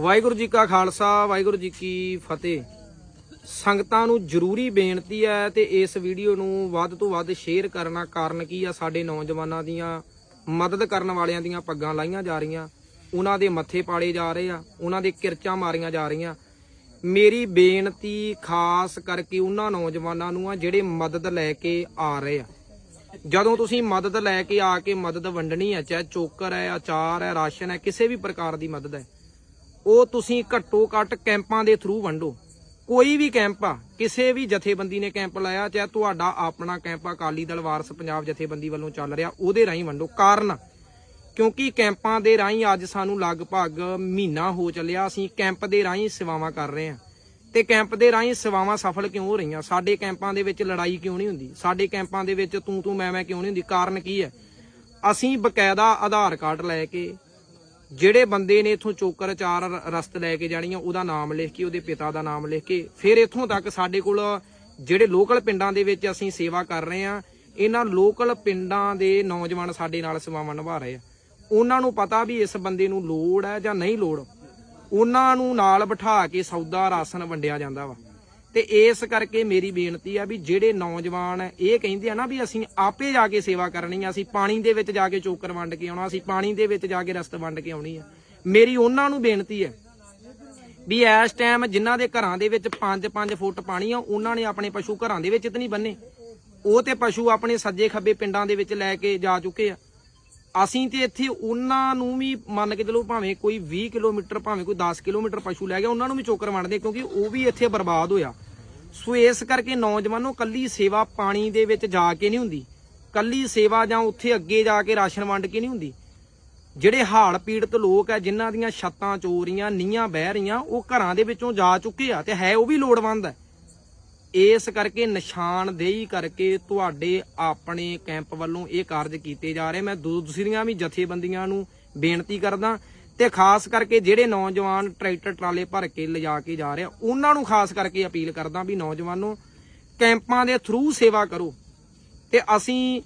ਵਾਹਿਗੁਰੂ ਜੀ ਕਾ ਖਾਲਸਾ, ਵਾਹਿਗੁਰੂ ਜੀ ਕੀ ਫਤਿਹ। ਸੰਗਤਾਂ ਨੂੰ ਜ਼ਰੂਰੀ ਬੇਨਤੀ ਹੈ ਤੇ ਇਸ ਵੀਡੀਓ ਨੂੰ ਵੱਧ ਤੋਂ ਵੱਧ ਸ਼ੇਅਰ ਕਰਨਾ ਕਾਰਨ ਕੀ ਆ? ਸਾਡੇ ਨੌਜਵਾਨਾਂ ਦੀਆਂ ਮਦਦ ਕਰਨ ਵਾਲਿਆਂ ਦੀਆਂ ਪੱਗਾਂ ਲਾਈਆਂ ਜਾ ਰਹੀਆਂ, ਉਹਨਾਂ ਦੇ ਮੱਥੇ ਪਾੜੇ ਜਾ ਰਹੇ ਆ, ਉਹਨਾਂ ਦੇ ਕਿਰਚਾਂ ਮਾਰੀਆਂ ਜਾ ਰਹੀਆਂ। ਮੇਰੀ ਬੇਨਤੀ ਖਾਸ ਕਰਕੇ ਉਹਨਾਂ ਨੌਜਵਾਨਾਂ ਨੂੰ ਆ ਜਿਹੜੇ ਮਦਦ ਲੈ ਕੇ ਆ ਰਹੇ ਆ। ਜਦੋਂ ਤੁਸੀਂ ਮਦਦ ਲੈ ਕੇ ਆ ਕੇ ਮਦਦ ਵੰਡਣੀ ਹੈ, ਚਾਹੇ ਚੋਕਰ ਹੈ, ਅਚਾਰ ਹੈ, ਰਾਸ਼ਨ ਹੈ, ਕਿਸੇ ਵੀ ਪ੍ਰਕਾਰ ਦੀ ਮਦਦ ਹੈ ਉਹ ਤੁਸੀਂ ਘੱਟੋ ਘੱਟ ਕੈਂਪਾਂ ਦੇ ਥਰੂ ਵੰਡੋ। ਕੋਈ ਵੀ ਕੈਂਪ ਆ, ਕਿਸੇ ਵੀ ਜਥੇਬੰਦੀ ਨੇ ਕੈਂਪ ਲਾਇਆ, ਚਾਹੇ ਤੁਹਾਡਾ ਆਪਣਾ ਕੈਂਪ ਆ, ਅਕਾਲੀ ਦਲ, ਵਾਰਸ ਪੰਜਾਬ ਜਥੇਬੰਦੀ ਵੱਲੋਂ ਚੱਲ ਰਿਹਾ, ਉਹਦੇ ਰਾਹੀਂ ਵੰਡੋ। ਕਾਰਨ, ਕਿਉਂਕਿ ਕੈਂਪਾਂ ਦੇ ਰਾਹੀਂ ਅੱਜ ਸਾਨੂੰ ਲਗਭਗ ਮਹੀਨਾ ਹੋ ਚੱਲਿਆ, ਅਸੀਂ ਕੈਂਪ ਦੇ ਰਾਹੀਂ ਸੇਵਾਵਾਂ ਕਰ ਰਹੇ ਹਾਂ। ਤੇ ਕੈਂਪ ਦੇ ਰਾਹੀਂ ਸੇਵਾਵਾਂ ਸਫਲ ਕਿਉਂ ਹੋ ਰਹੀਆਂ? ਸਾਡੇ ਕੈਂਪਾਂ ਦੇ ਵਿੱਚ ਲੜਾਈ ਕਿਉਂ ਨਹੀਂ ਹੁੰਦੀ? ਸਾਡੇ ਕੈਂਪਾਂ ਦੇ ਵਿੱਚ ਤੂੰ ਤੂੰ ਮੈਂ ਮੈਂ ਕਿਉਂ ਨਹੀਂ ਹੁੰਦੀ? ਕਾਰਨ ਕੀ ਹੈ? ਅਸੀਂ ਬਕਾਇਦਾ ਆਧਾਰ ਕਾਰਡ ਲੈ ਕੇ ਜਿਹੜੇ ਬੰਦੇ ਨੇ ਇਥੋਂ ਚੋਕਰ ਚਾਰ ਰਸਤ ਲੈ ਕੇ ਜਾਣੀਆਂ ਉਹਦਾ ਨਾਮ ਲਿਖ ਕੇ, ਉਹਦੇ ਪਿਤਾ ਦਾ ਨਾਮ ਲਿਖ ਕੇ, ਫਿਰ ਇਥੋਂ ਤੱਕ ਸਾਡੇ ਕੋਲ ਜਿਹੜੇ ਲੋਕਲ ਪਿੰਡਾਂ ਦੇ ਵਿੱਚ ਅਸੀਂ ਸੇਵਾ ਕਰ ਰਹੇ ਆ, ਇਹਨਾਂ ਲੋਕਲ ਪਿੰਡਾਂ ਦੇ ਨੌਜਵਾਨ ਸਾਡੇ ਨਾਲ ਸੇਵਾਵਾਂ ਨਿਭਾ ਰਹੇ ਆ। ਉਹਨਾਂ ਨੂੰ ਪਤਾ ਵੀ ਇਸ ਬੰਦੇ ਨੂੰ ਲੋੜ ਹੈ ਜਾਂ ਨਹੀਂ ਲੋੜ। ਉਹਨਾਂ ਨੂੰ ਨਾਲ ਬਿਠਾ ਕੇ ਸੌਦਾ, ਰਾਸ਼ਨ ਵੰਡਿਆ ਜਾਂਦਾ ਵਾ। ਤੇ ਇਸ ਕਰਕੇ ਮੇਰੀ ਬੇਨਤੀ ਆ ਵੀ ਜਿਹੜੇ ਨੌਜਵਾਨ ਇਹ ਕਹਿੰਦੇ ਆ ਨਾ ਵੀ ਅਸੀਂ ਆਪੇ ਜਾ ਕੇ ਸੇਵਾ ਕਰਨੀ ਆ, ਅਸੀਂ ਪਾਣੀ ਦੇ ਵਿੱਚ ਜਾ ਕੇ ਚੋਕਰ ਵੰਡ ਕੇ ਆਉਣਾ, ਅਸੀਂ ਪਾਣੀ ਦੇ ਵਿੱਚ ਜਾ ਕੇ ਰਸਤ ਵੰਡ ਕੇ ਆਉਣੀ ਆ। ਮੇਰੀ ਉਹਨਾਂ ਨੂੰ ਬੇਨਤੀ ਹੈ ਵੀ ਇਸ ਟਾਈਮ ਜਿਨ੍ਹਾਂ ਦੇ ਘਰਾਂ ਦੇ ਵਿੱਚ 5-5 ਫੁੱਟ ਪਾਣੀ ਆ, ਉਹਨਾਂ ਨੇ ਆਪਣੇ ਪਸ਼ੂ ਘਰਾਂ ਦੇ ਵਿੱਚ ਤਾਂ ਨਹੀਂ ਬੰਨੇ। ਉਹ ਤੇ ਪਸ਼ੂ ਆਪਣੇ ਸੱਜੇ ਖੱਬੇ ਪਿੰਡਾਂ ਦੇ ਵਿੱਚ ਲੈ ਕੇ ਜਾ ਚੁੱਕੇ ਆ। ਅਸੀਂ ਤੇ ਇੱਥੇ ਉਹਨਾਂ ਨੂੰ ਵੀ ਮੰਨ ਕੇ ਚਲੋ ਭਾਵੇਂ ਕੋਈ 20 ਕਿਲੋਮੀਟਰ, ਭਾਵੇਂ ਕੋਈ 10 ਕਿਲੋਮੀਟਰ ਪਸ਼ੂ ਲੈ ਗਿਆ, ਉਹਨਾਂ ਨੂੰ ਵੀ ਚੋਕਰ ਵੰਡਦੇ ਕਿਉਂਕਿ ਉਹ ਵੀ ਇੱਥੇ ਬਰਬਾਦ ਹੋਇਆ। ਸੋ ਇਸ ਕਰਕੇ ਨੌਜਵਾਨੋ ਕੱਲੀ ਸੇਵਾ ਪਾਣੀ ਦੇ ਵਿੱਚ ਜਾ ਕੇ ਨਹੀਂ ਹੁੰਦੀ। ਕੱਲੀ ਸੇਵਾ ਜਾਂ ਉੱਥੇ ਅੱਗੇ ਜਾ ਕੇ ਰਾਸ਼ਨ ਵੰਡ ਕੇ ਨਹੀਂ ਹੁੰਦੀ। ਜਿਹੜੇ ਹਾਲ ਪੀੜਤ ਲੋਕ ਆ, ਜਿਨ੍ਹਾਂ ਦੀਆਂ ਛੱਤਾਂ, ਚੋਰੀਆਂ ਨੀਆਂ ਬਹਿ ਰਹੀਆਂ, ਉਹ ਘਰਾਂ ਦੇ ਵਿੱਚੋਂ ਜਾ ਚੁੱਕੇ ਆ ਤੇ ਹੈ ਉਹ ਵੀ ਲੋੜਵੰਦ ਹੈ ਇਸ ਕਰਕੇ ਨਿਸ਼ਾਨਦੇਹੀ ਕਰਕੇ ਤੁਹਾਡੇ ਆਪਣੇ ਕੈਂਪ ਵੱਲੋਂ ਇਹ ਕਾਰਜ ਕੀਤੇ ਜਾ ਰਹੇ। ਮੈਂ ਦੂਸਰੀਆਂ ਵੀ ਜਥੇਬੰਦੀਆਂ ਨੂੰ ਬੇਨਤੀ ਕਰਦਾ ਤੇ ਖਾਸ ਕਰਕੇ ਜਿਹੜੇ ਨੌਜਵਾਨ ਟਰੈਕਟਰ ਟਰਾਲੇ ਭਰ ਕੇ ਲਿਜਾ ਕੇ ਜਾ ਰਹੇ ਆ, ਉਹਨਾਂ ਨੂੰ ਖਾਸ ਕਰਕੇ ਅਪੀਲ ਕਰਦਾ ਵੀ ਨੌਜਵਾਨੋ, ਕੈਂਪਾਂ ਦੇ ਥਰੂ ਸੇਵਾ ਕਰੋ। ਤੇ ਅਸੀਂ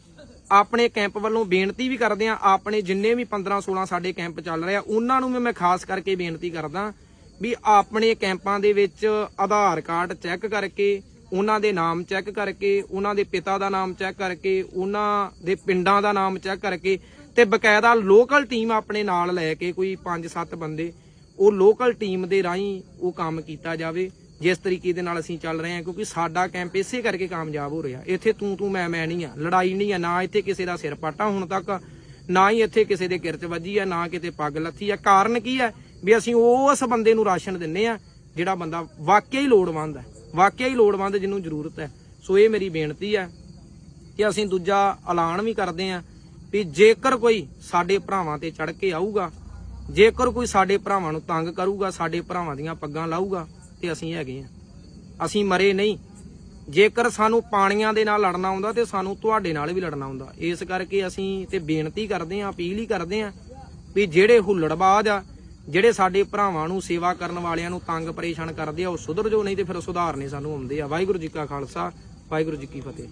ਆਪਣੇ ਕੈਂਪ ਵੱਲੋਂ ਬੇਨਤੀ ਵੀ ਕਰਦੇ ਆ, ਆਪਣੇ ਜਿੰਨੇ ਵੀ 15 16 ਸਾਡੇ ਕੈਂਪ ਚੱਲ ਰਹੇ ਆ, ਉਹਨਾਂ ਨੂੰ ਵੀ ਮੈਂ ਖਾਸ ਕਰਕੇ ਬੇਨਤੀ ਕਰਦਾ ਵੀ ਆਪਣੇ ਕੈਂਪਾਂ ਦੇ ਵਿੱਚ ਆਧਾਰ ਕਾਰਡ ਚੈੱਕ ਕਰਕੇ, ਉਹਨਾਂ ਦੇ ਨਾਮ ਚੈੱਕ ਕਰਕੇ, ਉਹਨਾਂ ਦੇ ਪਿਤਾ ਦਾ ਨਾਮ ਚੈੱਕ ਕਰਕੇ, ਉਹਨਾਂ ਦੇ ਪਿੰਡਾਂ ਦਾ ਨਾਮ ਚੈੱਕ ਕਰਕੇ ਤੇ ਬਕਾਇਦਾ ਲੋਕਲ ਟੀਮ ਆਪਣੇ ਨਾਲ ਲੈ ਕੇ ਕੋਈ 5-7 ਬੰਦੇ, ਉਹ ਲੋਕਲ ਟੀਮ ਦੇ ਰਾਹੀਂ ਉਹ ਕੰਮ ਕੀਤਾ ਜਾਵੇ, ਜਿਸ ਤਰੀਕੇ ਦੇ ਨਾਲ ਅਸੀਂ ਚੱਲ ਰਹੇ ਹਾਂ, ਕਿਉਂਕਿ ਸਾਡਾ ਕੈਂਪ ਇਸੇ ਕਰਕੇ ਕਾਮਯਾਬ ਹੋ ਰਿਹਾ। ਇੱਥੇ ਤੂੰ ਤੂੰ, ਮੈਂ ਮੈਂ ਨਹੀਂ ਆ, ਲੜਾਈ ਨਹੀਂ ਆ, ਨਾ ਇੱਥੇ ਕਿਸੇ ਦਾ ਸਿਰ ਪਾਟਾ ਹੁਣ ਤੱਕ, ਨਾ ਹੀ ਇੱਥੇ ਕਿਸੇ ਦੇ ਕਿਰਚ ਵੱਜੀ ਆ, ਨਾ ਕਿਤੇ ਪੱਗ ਲੱਥੀ ਆ। ਕਾਰਨ ਕੀ ਹੈ ਵੀ ਅਸੀਂ ਉਸ ਬੰਦੇ ਨੂੰ ਰਾਸ਼ਨ ਦਿੰਨੇ ਆ, ਜਿਹੜਾ ਬੰਦਾ ਵਾਕਿਆ ਹੀ ਲੋੜਵੰਦ ਹੈ ਵਾਕਿਆ ਹੀ ਲੋੜਵੰਦ ਜਿਹਨੂੰ ਜ਼ਰੂਰਤ ਹੈ। ਸੋ ਇਹ ਮੇਰੀ ਬੇਨਤੀ ਹੈ ਕਿ ਅਸੀਂ ਦੂਜਾ ਐਲਾਨ ਵੀ ਕਰਦੇ ਆਂ ਵੀ ਜੇਕਰ ਕੋਈ ਸਾਡੇ ਭਰਾਵਾਂ ਤੇ ਚੜ ਕੇ ਆਊਗਾ, ਜੇਕਰ ਕੋਈ ਸਾਡੇ ਭਰਾਵਾਂ ਨੂੰ ਤੰਗ ਕਰੂਗਾ, ਸਾਡੇ ਭਰਾਵਾਂ ਦੀਆਂ ਪੱਗਾਂ ਲਾਊਗਾ, ਤੇ ਅਸੀਂ ਹੈਗੇ ਆਂ। ਅਸੀਂ ਮਰੇ ਨਹੀਂ। ਜੇਕਰ ਸਾਨੂੰ ਪਾਣੀਆਂ ਦੇ ਨਾਲ ਲੜਨਾ ਆਉਂਦਾ ਤੇ ਸਾਨੂੰ ਤੁਹਾਡੇ ਨਾਲ ਵੀ ਲੜਨਾ ਆਉਂਦਾ। ਇਸ ਕਰਕੇ ਅਸੀਂ ਤੇ ਬੇਨਤੀ ਕਰਦੇ ਆਂ ਅਪੀਲ ਹੀ ਕਰਦੇ ਆਂ ਵੀ ਜਿਹੜੇ ਹੁੱਲੜਬਾਜ਼ ਆ, ਜਿਹੜੇ ਸਾਡੇ ਭਰਾਵਾਂ ਨੂੰ ਸੇਵਾ ਕਰਨ ਵਾਲਿਆਂ ਨੂੰ ਤੰਗ ਪਰੇਸ਼ਾਨ ਕਰਦੇ ਆ, ਉਹ ਸੁਧਰ ਜੋ ਨਹੀਂ ਤੇ ਫਿਰ ਸੁਧਾਰਨੇ ਸਾਨੂੰ ਆਉਂਦੇ ਆ। ਵਾਹਿਗੁਰੂ ਜੀ ਕਾ ਖਾਲਸਾ, ਵਾਹਿਗੁਰੂ ਜੀ ਕੀ ਫਤਿਹ।